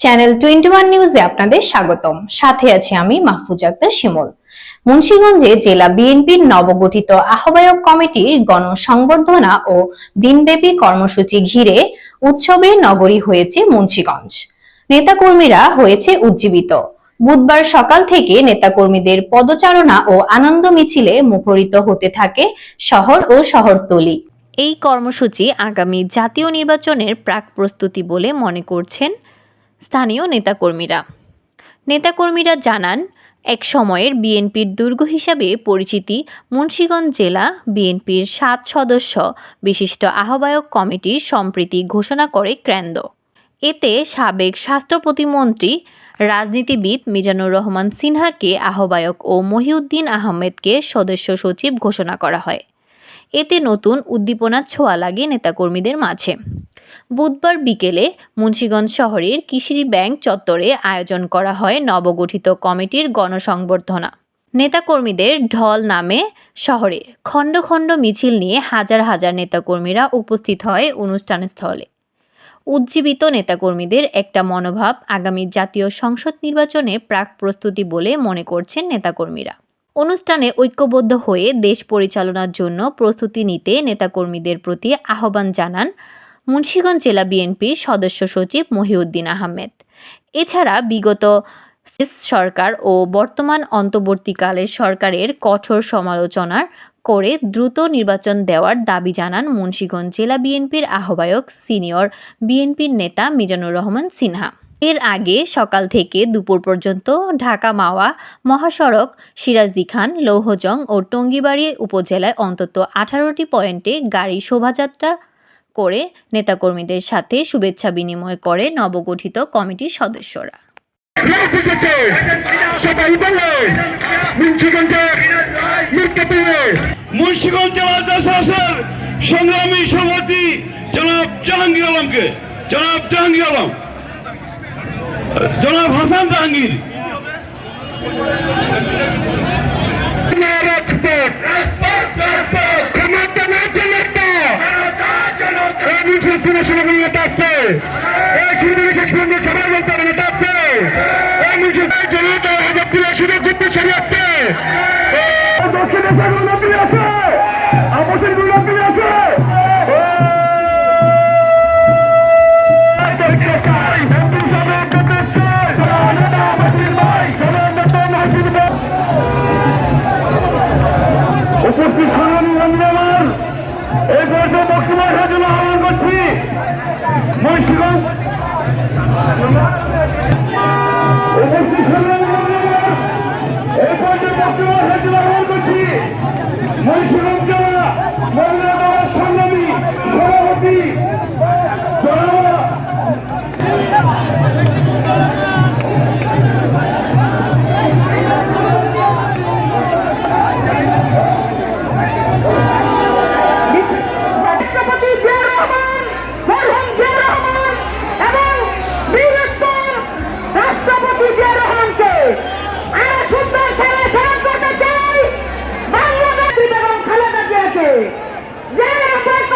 Channel twenty one নিউজে আপনাদের স্বাগতম। সাথে আছি আমি মাহফুজ আক্তার শিমুল। মুন্সিগঞ্জে জেলা বিএনপির নবগঠিত আহ্বায়ক কমিটির গণসংবর্ধনা ও দিনব্যাপী কর্মসূচি ঘিরে উৎসবের নগরী হয়েছে মুন্সিগঞ্জ। নেতাকর্মীরা হয়েছে উজ্জীবিত। বুধবার সকাল থেকে নেতাকর্মীদের পদচারণা ও আনন্দ মিছিলে মুখরিত হতে থাকে শহর ও শহরতলি। এই কর্মসূচি আগামী জাতীয় নির্বাচনের প্রাক প্রস্তুতি বলে মনে করছেন স্থানীয় নেতাকর্মীরা। নেতাকর্মীরা জানান, এক সময়ের বিএনপির দুর্গ হিসাবে পরিচিতি মুন্সীগঞ্জ জেলা বিএনপির সাত সদস্য বিশিষ্ট আহ্বায়ক কমিটির সম্প্রীতি ঘোষণা করে ক্র্যান্দ এতে সাবেক স্বাস্থ্য প্রতিমন্ত্রী, রাজনীতিবিদ মিজানুর রহমান সিনহাকে আহ্বায়ক ও মহিউদ্দিন আহমেদকে সদস্য সচিব ঘোষণা করা হয়। এতে নতুন উদ্দীপনার ছোঁয়া লাগে নেতাকর্মীদের মাঝে। বুধবার বিকেলে মুন্সিগঞ্জ শহরের কৃষি ব্যাংক চত্বরে আয়োজন করা হয় নবগঠিত কমিটির গণসংবর্ধনা। নেতাকর্মীদের ঢল নামে শহরে খণ্ড খণ্ড মিছিল নিয়ে হাজার হাজার নেতাকর্মীরা উপস্থিত হয় অনুষ্ঠানস্থলে উজ্জীবিত নেতাকর্মীদের একটা মনোভাব আগামী জাতীয় সংসদ নির্বাচনে প্রাক প্রস্তুতি বলে মনে করছেন নেতাকর্মীরা। অনুষ্ঠানে ঐক্যবদ্ধ হয়ে দেশ পরিচালনার জন্য প্রস্তুতি নিতে নেতাকর্মীদের প্রতি আহ্বান জানান মুন্সিগঞ্জ জেলা বিএনপির সদস্য সচিব মহিউদ্দিন আহমেদ। এছাড়া বিগত সরকার ও বর্তমান অন্তর্বর্তীকালের সরকারের কঠোর সমালোচনার করে দ্রুত নির্বাচন দেওয়ার দাবি জানান মুন্সিগঞ্জ জেলা বিএনপির আহ্বায়ক সিনিয়র বিএনপির নেতা মিজানুর রহমান সিনহা। এর আগে সকাল থেকে দুপুর পর্যন্ত ঢাকা মাওয়া, মহাসড়ক, সিরাজদি খান, লৌহজং ও টঙ্গিবাড়ি উপজেলায় অন্তত আঠারোটি পয়েন্টে গাড়ি শোভাযাত্রা করে নেতাকর্মীদের সাথে শুভেচ্ছা বিনিময় করে নবগঠিত কমিটির সদস্যরা। মুন্সিগঞ্জ জেলা সংগ্রামী সভাপতি জনাব জাহাঙ্গীর আলমকে জনাব জাহাঙ্গীর আলম জনাব হাসান জাহাঙ্গীর সভাপতি নেতা আছে এই কুড়ি শেষ পর্যন্ত সবাই বলতে হবে নেতা আছে এই মুন্সিগঞ্জের জনতা হাজার তুলে শুধু গুপ্ত ছড়ি আছে মুন্সিগঞ্জ উপস্থিত সংগ্রামী